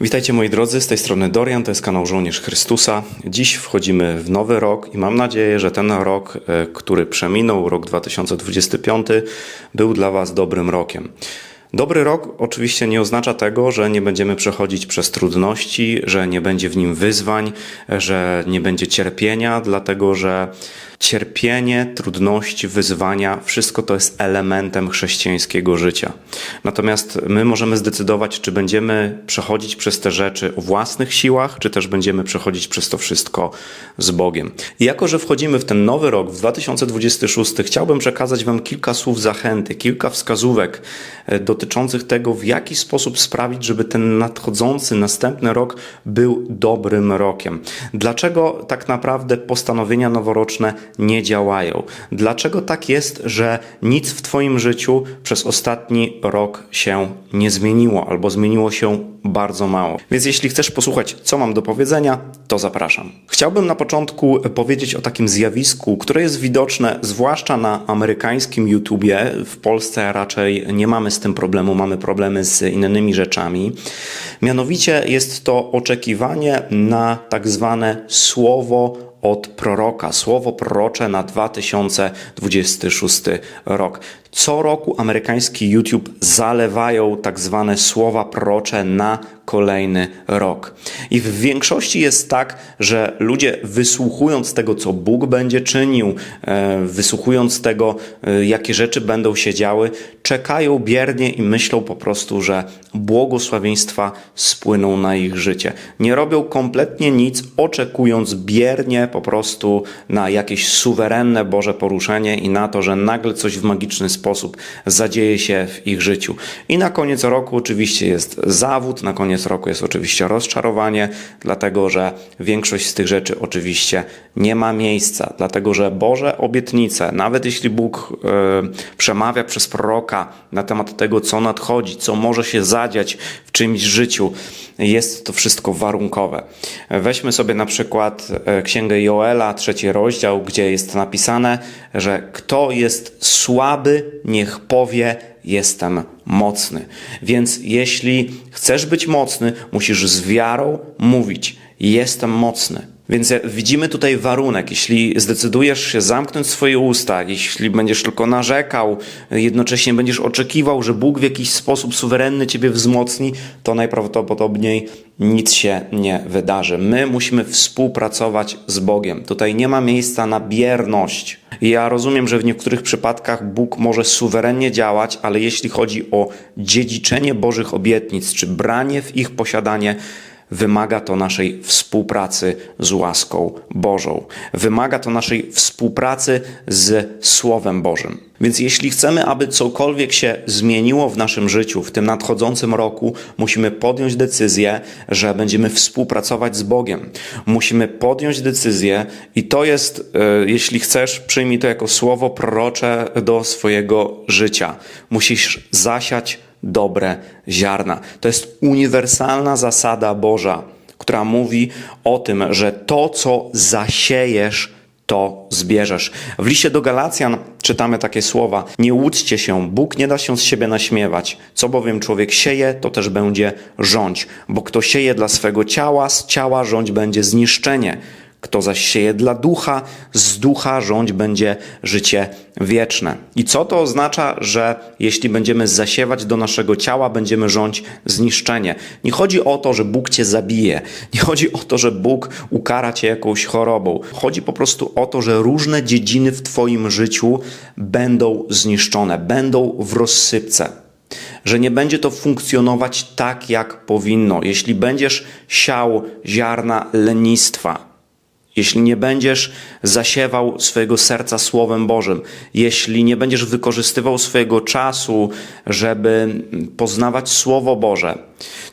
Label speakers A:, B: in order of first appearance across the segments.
A: Witajcie moi drodzy, z tej strony Dorian, to jest kanał Żołnierz Chrystusa. Dziś wchodzimy w nowy rok i mam nadzieję, że ten rok, e, który przeminął, rok 2025, był dla Was dobrym rokiem. Dobry rok oczywiście nie oznacza tego, że nie będziemy przechodzić przez trudności, że nie będzie w nim wyzwań, że nie będzie cierpienia, dlatego że cierpienie, trudności, wyzwania, wszystko to jest elementem chrześcijańskiego życia. Natomiast my możemy zdecydować, czy będziemy przechodzić przez te rzeczy o własnych siłach, czy też będziemy przechodzić przez to wszystko z Bogiem. I jako, że wchodzimy w ten nowy rok, w 2026, chciałbym przekazać Wam kilka słów zachęty, kilka wskazówek e, dotyczących tego, w jaki sposób sprawić, żeby ten nadchodzący, następny rok był dobrym rokiem. Dlaczego tak naprawdę postanowienia noworoczne nie działają? Dlaczego tak jest, że nic w Twoim życiu przez ostatni rok się nie zmieniło albo zmieniło się bardzo mało? Więc jeśli chcesz posłuchać, co mam do powiedzenia, to zapraszam. Chciałbym na początku powiedzieć o takim zjawisku, które jest widoczne zwłaszcza na amerykańskim YouTubie. W Polsce raczej nie mamy z tym problemu, mamy problemy z innymi rzeczami. Mianowicie jest to oczekiwanie na tak zwane słowo od proroka, słowo prorocze na 2026 rok. Co roku amerykański YouTube zalewają tak zwane słowa prorocze na kolejny rok. I w większości jest tak, że ludzie wysłuchując tego, co Bóg będzie czynił, e, wysłuchując tego, e, jakie rzeczy będą się działy, czekają biernie i myślą po prostu, że błogosławieństwa spłyną na ich życie. Nie robią kompletnie nic, oczekując biernie po prostu na jakieś suwerenne Boże poruszenie i na to, że nagle coś w magiczny sposób zadzieje się w ich życiu. I na koniec roku oczywiście jest zawód, na koniec roku jest oczywiście rozczarowanie, dlatego że większość z tych rzeczy oczywiście nie ma miejsca, dlatego że Boże obietnice, nawet jeśli Bóg e, przemawia przez proroka na temat tego, co nadchodzi, co może się zadziać w czymś życiu, jest to wszystko warunkowe. Weźmy sobie na przykład e, Księgę Joela, trzeci rozdział, gdzie jest napisane, że kto jest słaby, niech powie, jestem mocny. Więc jeśli chcesz być mocny, musisz z wiarą mówić, jestem mocny. Więc widzimy tutaj warunek. Jeśli zdecydujesz się zamknąć swoje usta, jeśli będziesz tylko narzekał, jednocześnie będziesz oczekiwał, że Bóg w jakiś sposób suwerenny ciebie wzmocni, to najprawdopodobniej nic się nie wydarzy. My musimy współpracować z Bogiem. Tutaj nie ma miejsca na bierność. Ja rozumiem, że w niektórych przypadkach Bóg może suwerennie działać, ale jeśli chodzi o dziedziczenie Bożych obietnic, czy branie w ich posiadanie, Wymaga to naszej współpracy z łaską Bożą. Wymaga to naszej współpracy z Słowem Bożym. Więc jeśli chcemy, aby cokolwiek się zmieniło w naszym życiu w tym nadchodzącym roku, musimy podjąć decyzję, że będziemy współpracować z Bogiem. Musimy podjąć decyzję, i to jest, e, jeśli chcesz, przyjmij to jako słowo prorocze do swojego życia. Musisz zasiać dobre ziarna. To jest uniwersalna zasada Boża, która mówi o tym, że to, co zasiejesz, to zbierzesz. W liście do Galacjan czytamy takie słowa: Nie łudźcie się, Bóg nie da się z siebie naśmiewać. Co bowiem człowiek sieje, to też będzie rządź, bo kto sieje dla swego ciała, z ciała rządź będzie zniszczenie. Kto zaś sieje dla ducha, z ducha rządź będzie życie wieczne. I co to oznacza, że jeśli będziemy zasiewać do naszego ciała, będziemy rządź zniszczenie? Nie chodzi o to, że Bóg cię zabije. Nie chodzi o to, że Bóg ukara cię jakąś chorobą. Chodzi po prostu o to, że różne dziedziny w twoim życiu będą zniszczone, będą w rozsypce że nie będzie to funkcjonować tak, jak powinno. Jeśli będziesz siał ziarna lenistwa, jeśli nie będziesz zasiewał swojego serca Słowem Bożym, jeśli nie będziesz wykorzystywał swojego czasu, żeby poznawać Słowo Boże,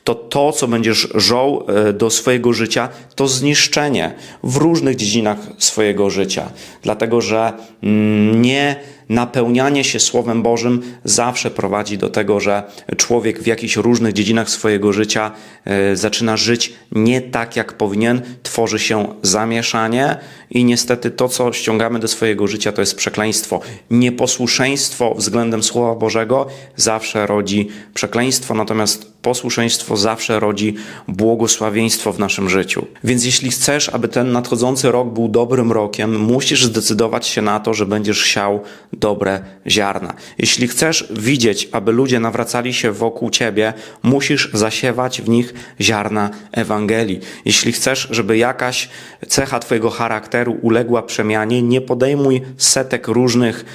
A: to to, co będziesz żął e, do swojego życia, to zniszczenie w różnych dziedzinach swojego życia. Dlatego, że mm, nie napełnianie się Słowem Bożym zawsze prowadzi do tego, że człowiek w jakichś różnych dziedzinach swojego życia e, zaczyna żyć nie tak, jak powinien, tworzy się zamieszanie i niestety to, co ściągamy do swojego życia, to jest przekleństwo. Nieposłuszeństwo względem Słowa Bożego zawsze rodzi przekleństwo, natomiast posłuszeństwo zawsze rodzi błogosławieństwo w naszym życiu. Więc jeśli chcesz, aby ten nadchodzący rok był dobrym rokiem, musisz zdecydować się na to, że będziesz siał dobre ziarna. Jeśli chcesz widzieć, aby ludzie nawracali się wokół ciebie, musisz zasiewać w nich ziarna Ewangelii. Jeśli chcesz, żeby jakaś cecha twojego charakteru uległa przemianie, nie podejmuj setek różnych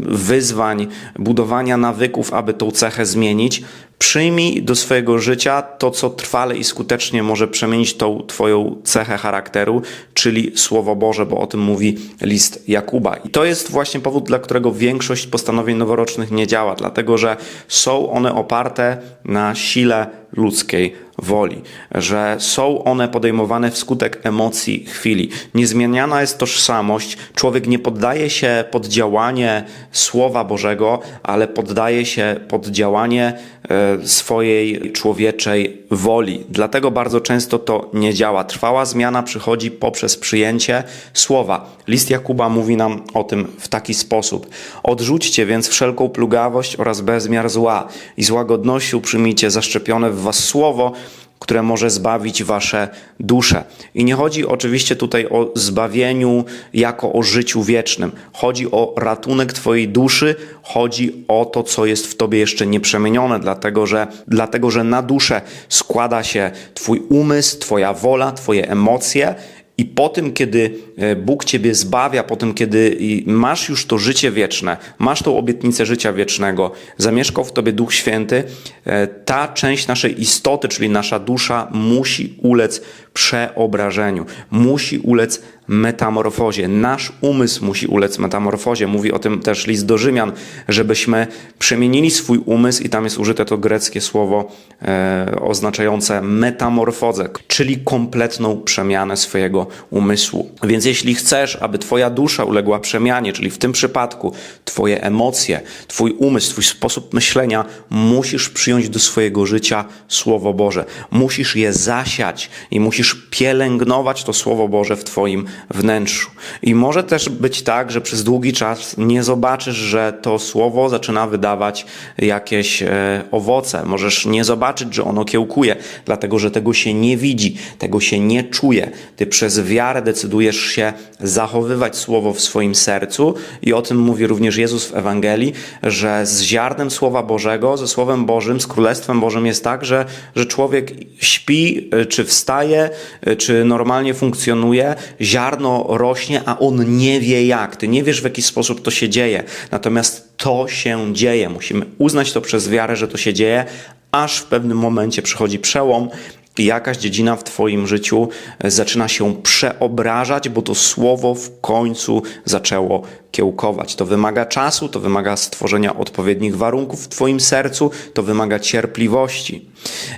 A: wyzwań, budowania nawyków, aby tą cechę zmienić. Przyjmij do swojego życia to, co trwale i skutecznie może przemienić tą Twoją cechę charakteru, czyli Słowo Boże, bo o tym mówi list Jakuba. I to jest właśnie powód, dla którego większość postanowień noworocznych nie działa, dlatego że są one oparte na sile ludzkiej woli, że są one podejmowane wskutek emocji chwili. Niezmieniana jest tożsamość. Człowiek nie poddaje się pod działanie Słowa Bożego, ale poddaje się pod działanie e, swojej człowieczej woli. Dlatego bardzo często to nie działa. Trwała zmiana przychodzi poprzez przyjęcie Słowa. List Jakuba mówi nam o tym w taki sposób. Odrzućcie więc wszelką plugawość oraz bezmiar zła i z łagodnością przyjmijcie zaszczepione w was Słowo, które może zbawić wasze dusze. I nie chodzi oczywiście tutaj o zbawieniu jako o życiu wiecznym. Chodzi o ratunek twojej duszy, chodzi o to, co jest w tobie jeszcze nieprzemienione, dlatego że, dlatego, że na duszę składa się twój umysł, twoja wola, twoje emocje i po tym, kiedy e, Bóg Ciebie zbawia, po tym, kiedy masz już to życie wieczne, masz tą obietnicę życia wiecznego, zamieszkał w Tobie Duch Święty, e, ta część naszej istoty, czyli nasza dusza, musi ulec przeobrażeniu, musi ulec metamorfozie. Nasz umysł musi ulec metamorfozie. Mówi o tym też list do Rzymian, żebyśmy przemienili swój umysł, i tam jest użyte to greckie słowo e, oznaczające metamorfozę, czyli kompletną przemianę swojego umysłu. Więc jeśli chcesz, aby Twoja dusza uległa przemianie, czyli w tym przypadku Twoje emocje, Twój umysł, Twój sposób myślenia, musisz przyjąć do swojego życia Słowo Boże. Musisz je zasiać i musisz pielęgnować to Słowo Boże w Twoim wnętrzu. I może też być tak, że przez długi czas nie zobaczysz, że to Słowo zaczyna wydawać jakieś e, owoce. Możesz nie zobaczyć, że ono kiełkuje, dlatego że tego się nie widzi, tego się nie czuje. Ty przez wiarę decydujesz się zachowywać Słowo w swoim sercu i o tym mówi również Jezus w Ewangelii, że z ziarnem Słowa Bożego, ze Słowem Bożym, z Królestwem Bożym jest tak, że, że człowiek śpi, e, czy wstaje, e, czy normalnie funkcjonuje, ziarno rośnie, a on nie wie jak. Ty nie wiesz, w jaki sposób to się dzieje. Natomiast to się dzieje. Musimy uznać to przez wiarę, że to się dzieje, aż w pewnym momencie przychodzi przełom i jakaś dziedzina w Twoim życiu zaczyna się przeobrażać, bo to słowo w końcu zaczęło kiełkować. To wymaga czasu, to wymaga stworzenia odpowiednich warunków w Twoim sercu, to wymaga cierpliwości.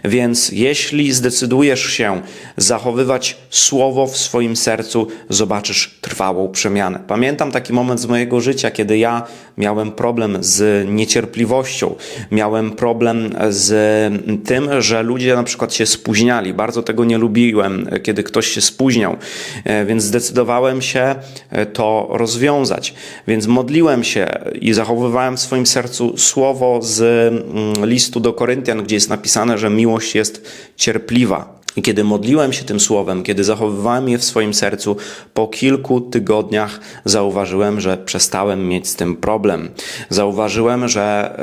A: Więc jeśli zdecydujesz się zachowywać słowo w swoim sercu, zobaczysz trwałą przemianę. Pamiętam taki moment z mojego życia, kiedy ja miałem problem z niecierpliwością, miałem problem z tym, że ludzie na przykład się spóźniali. Bardzo tego nie lubiłem, kiedy ktoś się spóźniał, e, więc zdecydowałem się e, to rozwiązać. Więc modliłem się i zachowywałem w swoim sercu słowo z mm, listu do Koryntian, gdzie jest napisane, że miłość jest cierpliwa. I kiedy modliłem się tym słowem, kiedy zachowywałem je w swoim sercu, po kilku tygodniach zauważyłem, że przestałem mieć z tym problem. Zauważyłem, że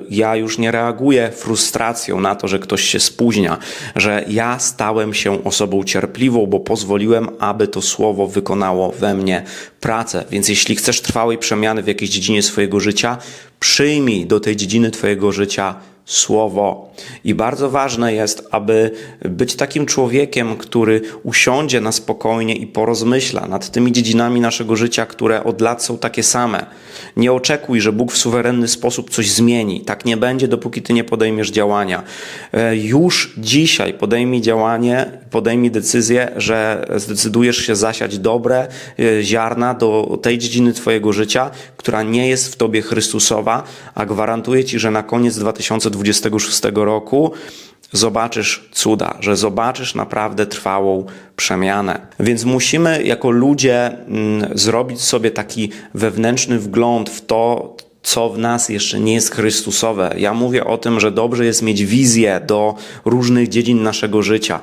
A: y, ja już nie reaguję frustracją na to, że ktoś się spóźnia, że ja stałem się osobą cierpliwą, bo pozwoliłem, aby to słowo wykonało we mnie pracę. Więc jeśli chcesz trwałej przemiany w jakiejś dziedzinie swojego życia, przyjmij do tej dziedziny Twojego życia słowo. I bardzo ważne jest, aby być takim człowiekiem, który usiądzie na spokojnie i porozmyśla nad tymi dziedzinami naszego życia, które od lat są takie same. Nie oczekuj, że Bóg w suwerenny sposób coś zmieni. Tak nie będzie, dopóki ty nie podejmiesz działania. E, już dzisiaj podejmij działanie, podejmij decyzję, że zdecydujesz się zasiać dobre e, ziarna do tej dziedziny twojego życia, która nie jest w tobie Chrystusowa, a gwarantuję ci, że na koniec 2026 roku zobaczysz cuda, że zobaczysz naprawdę trwałą przemianę. Więc musimy jako ludzie mm, zrobić sobie taki wewnętrzny wgląd w to, co w nas jeszcze nie jest Chrystusowe. Ja mówię o tym, że dobrze jest mieć wizję do różnych dziedzin naszego życia.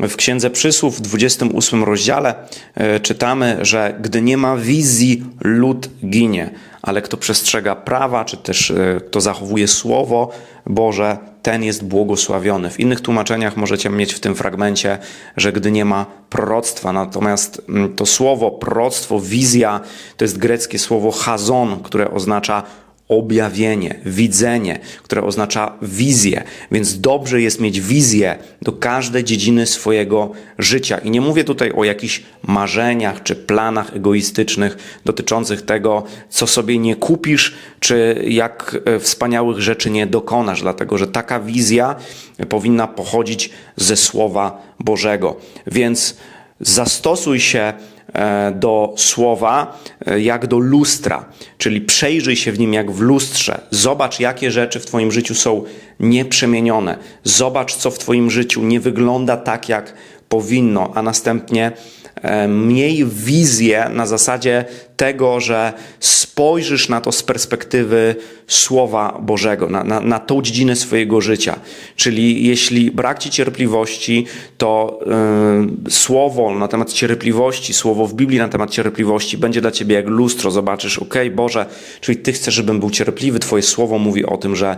A: W Księdze Przysłów w 28 rozdziale e, czytamy, że gdy nie ma wizji, lud ginie, ale kto przestrzega prawa, czy też e, kto zachowuje słowo Boże, ten jest błogosławiony. W innych tłumaczeniach możecie mieć w tym fragmencie, że gdy nie ma proroctwa, natomiast mm, to słowo proroctwo, wizja, to jest greckie słowo chazon, które oznacza objawienie, widzenie, które oznacza wizję. Więc dobrze jest mieć wizję do każdej dziedziny swojego życia. I nie mówię tutaj o jakichś marzeniach czy planach egoistycznych dotyczących tego, co sobie nie kupisz, czy jak e, wspaniałych rzeczy nie dokonasz, dlatego że taka wizja powinna pochodzić ze Słowa Bożego. Więc zastosuj się do słowa e, jak do lustra, czyli przejrzyj się w nim jak w lustrze. Zobacz, jakie rzeczy w Twoim życiu są nieprzemienione. Zobacz, co w Twoim życiu nie wygląda tak, jak powinno, a następnie e, miej wizję na zasadzie tego, że spojrzysz na to z perspektywy Słowa Bożego, na, na, na tą dziedzinę swojego życia. Czyli jeśli brak ci cierpliwości, to yy, słowo na temat cierpliwości, słowo w Biblii na temat cierpliwości będzie dla ciebie jak lustro. Zobaczysz, ok, Boże, czyli Ty chcesz, żebym był cierpliwy. Twoje słowo mówi o tym, że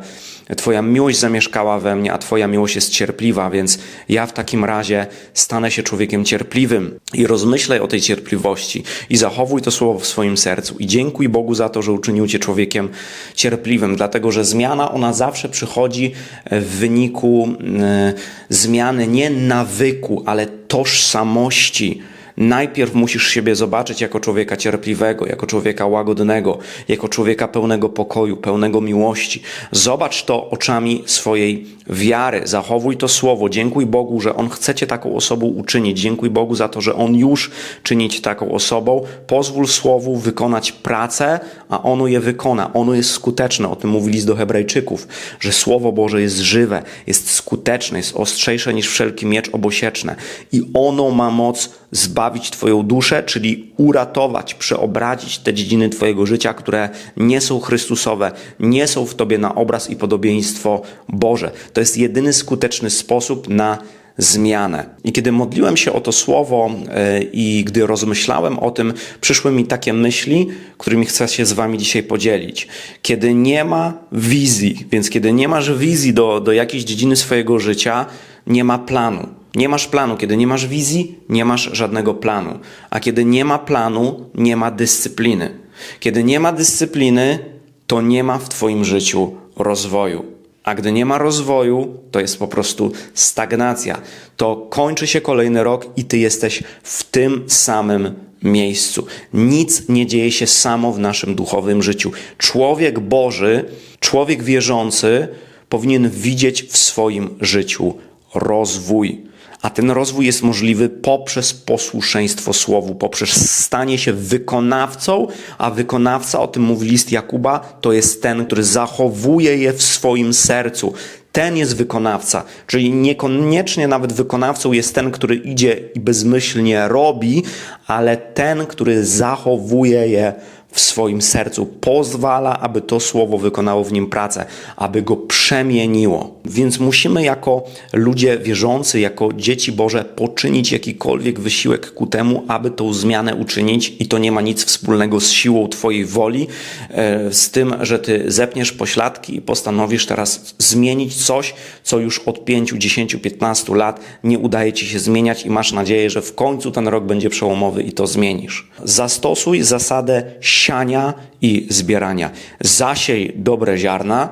A: Twoja miłość zamieszkała we mnie, a Twoja miłość jest cierpliwa, więc ja w takim razie stanę się człowiekiem cierpliwym i rozmyślaj o tej cierpliwości i zachowuj to słowo w swoim sercu. I dziękuj Bogu za to, że uczynił Cię człowiekiem cierpliwym, dlatego że zmiana ona zawsze przychodzi w wyniku y, zmiany nie nawyku, ale tożsamości Najpierw musisz siebie zobaczyć jako człowieka cierpliwego, jako człowieka łagodnego, jako człowieka pełnego pokoju, pełnego miłości. Zobacz to oczami swojej wiary. Zachowuj to słowo. Dziękuj Bogu, że On chce Cię taką osobą uczynić. Dziękuj Bogu za to, że On już czyni Cię taką osobą. Pozwól słowu wykonać pracę, a ono je wykona. Ono jest skuteczne. O tym mówi list do Hebrajczyków, że Słowo Boże jest żywe, jest skuteczne, jest ostrzejsze niż wszelki miecz obosieczny i ono ma moc zbawić Twoją duszę, czyli uratować, przeobrazić te dziedziny Twojego życia, które nie są Chrystusowe, nie są w Tobie na obraz i podobieństwo Boże. To jest jedyny skuteczny sposób na zmianę. I kiedy modliłem się o to słowo yy, i gdy rozmyślałem o tym, przyszły mi takie myśli, którymi chcę się z Wami dzisiaj podzielić. Kiedy nie ma wizji, więc kiedy nie masz wizji do, do jakiejś dziedziny swojego życia, nie ma planu. Nie masz planu. Kiedy nie masz wizji, nie masz żadnego planu. A kiedy nie ma planu, nie ma dyscypliny. Kiedy nie ma dyscypliny, to nie ma w Twoim życiu rozwoju. A gdy nie ma rozwoju, to jest po prostu stagnacja. To kończy się kolejny rok i Ty jesteś w tym samym miejscu. Nic nie dzieje się samo w naszym duchowym życiu. Człowiek Boży, człowiek wierzący powinien widzieć w swoim życiu rozwój. A ten rozwój jest możliwy poprzez posłuszeństwo Słowu, poprzez stanie się wykonawcą, a wykonawca, o tym mówi list Jakuba, to jest ten, który zachowuje je w swoim sercu. Ten jest wykonawca, czyli niekoniecznie nawet wykonawcą jest ten, który idzie i bezmyślnie robi, ale ten, który zachowuje je w swoim sercu, pozwala, aby to słowo wykonało w nim pracę, aby go przemieniło. Więc musimy jako ludzie wierzący, jako dzieci Boże poczynić jakikolwiek wysiłek ku temu, aby tą zmianę uczynić i to nie ma nic wspólnego z siłą Twojej woli, e, z tym, że Ty zepniesz pośladki i postanowisz teraz zmienić coś, co już od 5, 10, 15 lat nie udaje Ci się zmieniać i masz nadzieję, że w końcu ten rok będzie przełomowy i to zmienisz. Zastosuj zasadę siania i zbierania. Zasiej dobre ziarna,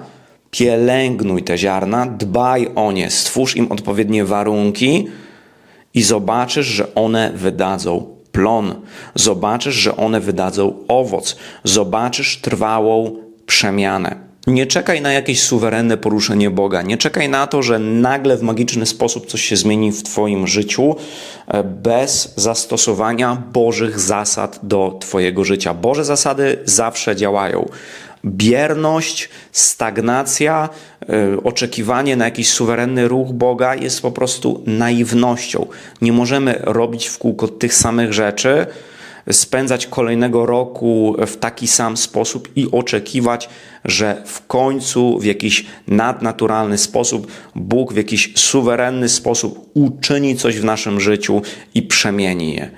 A: pielęgnuj te ziarna, dbaj o nie, stwórz im odpowiednie warunki i zobaczysz, że one wydadzą plon. Zobaczysz, że one wydadzą owoc. Zobaczysz trwałą przemianę. Nie czekaj na jakieś suwerenne poruszenie Boga. Nie czekaj na to, że nagle w magiczny sposób coś się zmieni w Twoim życiu e, bez zastosowania Bożych zasad do Twojego życia. Boże zasady zawsze działają. Bierność, stagnacja, yy, oczekiwanie na jakiś suwerenny ruch Boga jest po prostu naiwnością. Nie możemy robić w kółko tych samych rzeczy spędzać kolejnego roku w taki sam sposób i oczekiwać, że w końcu w jakiś nadnaturalny sposób Bóg w jakiś suwerenny sposób uczyni coś w naszym życiu i przemieni je.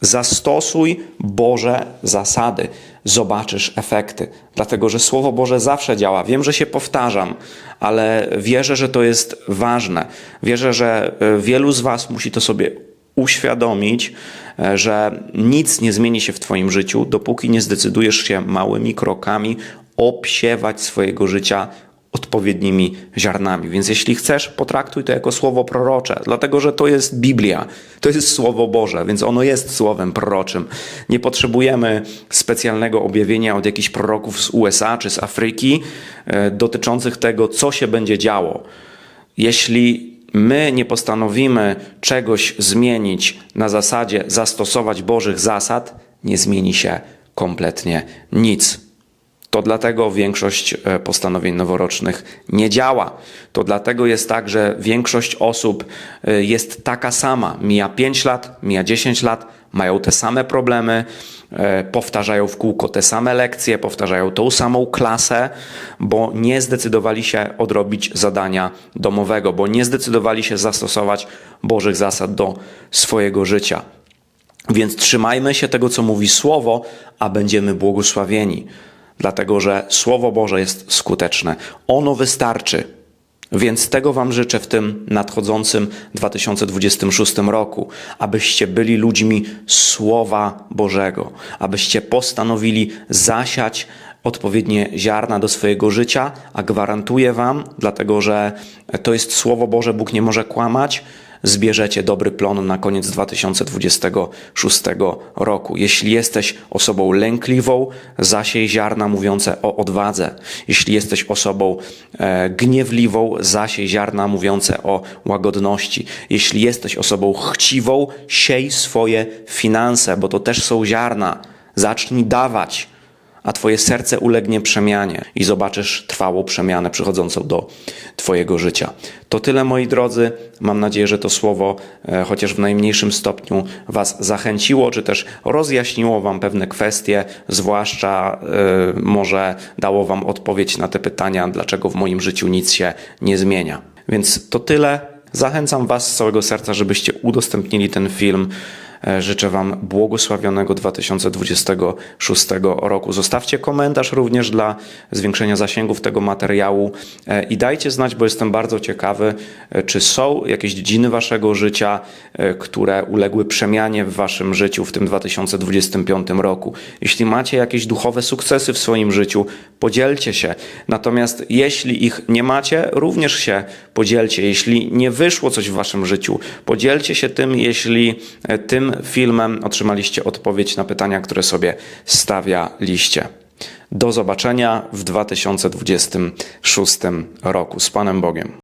A: Zastosuj Boże zasady, zobaczysz efekty, dlatego że Słowo Boże zawsze działa. Wiem, że się powtarzam, ale wierzę, że to jest ważne. Wierzę, że e, wielu z Was musi to sobie uświadomić, e, że nic nie zmieni się w Twoim życiu, dopóki nie zdecydujesz się małymi krokami obsiewać swojego życia odpowiednimi ziarnami. Więc jeśli chcesz, potraktuj to jako słowo prorocze, dlatego że to jest Biblia, to jest Słowo Boże, więc ono jest słowem proroczym. Nie potrzebujemy specjalnego objawienia od jakichś proroków z USA czy z Afryki e, dotyczących tego, co się będzie działo. Jeśli my nie postanowimy czegoś zmienić na zasadzie zastosować Bożych zasad, nie zmieni się kompletnie nic. To dlatego większość e, postanowień noworocznych nie działa. To dlatego jest tak, że większość osób e, jest taka sama. Mija 5 lat, mija 10 lat, mają te same problemy, e, powtarzają w kółko te same lekcje, powtarzają tą samą klasę, bo nie zdecydowali się odrobić zadania domowego, bo nie zdecydowali się zastosować Bożych zasad do swojego życia. Więc trzymajmy się tego, co mówi Słowo, a będziemy błogosławieni dlatego że Słowo Boże jest skuteczne. Ono wystarczy. Więc tego Wam życzę w tym nadchodzącym 2026 roku, abyście byli ludźmi Słowa Bożego, abyście postanowili zasiać odpowiednie ziarna do swojego życia, a gwarantuję Wam, dlatego że to jest Słowo Boże, Bóg nie może kłamać, zbierzecie dobry plon na koniec 2026 roku. Jeśli jesteś osobą lękliwą, zasiej ziarna mówiące o odwadze. Jeśli jesteś osobą e, gniewliwą, zasiej ziarna mówiące o łagodności. Jeśli jesteś osobą chciwą, siej swoje finanse, bo to też są ziarna. Zacznij dawać a Twoje serce ulegnie przemianie i zobaczysz trwałą przemianę przychodzącą do Twojego życia. To tyle, moi drodzy. Mam nadzieję, że to słowo, e, chociaż w najmniejszym stopniu, Was zachęciło, czy też rozjaśniło Wam pewne kwestie, zwłaszcza e, może dało Wam odpowiedź na te pytania, dlaczego w moim życiu nic się nie zmienia. Więc to tyle. Zachęcam Was z całego serca, żebyście udostępnili ten film. E, Życzę Wam błogosławionego 2026 roku. Zostawcie komentarz również dla zwiększenia zasięgów tego materiału e, i dajcie znać, bo jestem bardzo ciekawy, e, czy są jakieś dziedziny Waszego życia, które uległy przemianie w Waszym życiu w tym 2025 roku. Jeśli macie jakieś duchowe sukcesy w swoim życiu, podzielcie się. Natomiast jeśli ich nie macie, również się podzielcie. Jeśli nie wyszło coś w Waszym życiu, podzielcie się tym, jeśli tym filmem otrzymaliście odpowiedź na pytania, które sobie stawialiście. Do zobaczenia w 2026 roku. Z Panem Bogiem.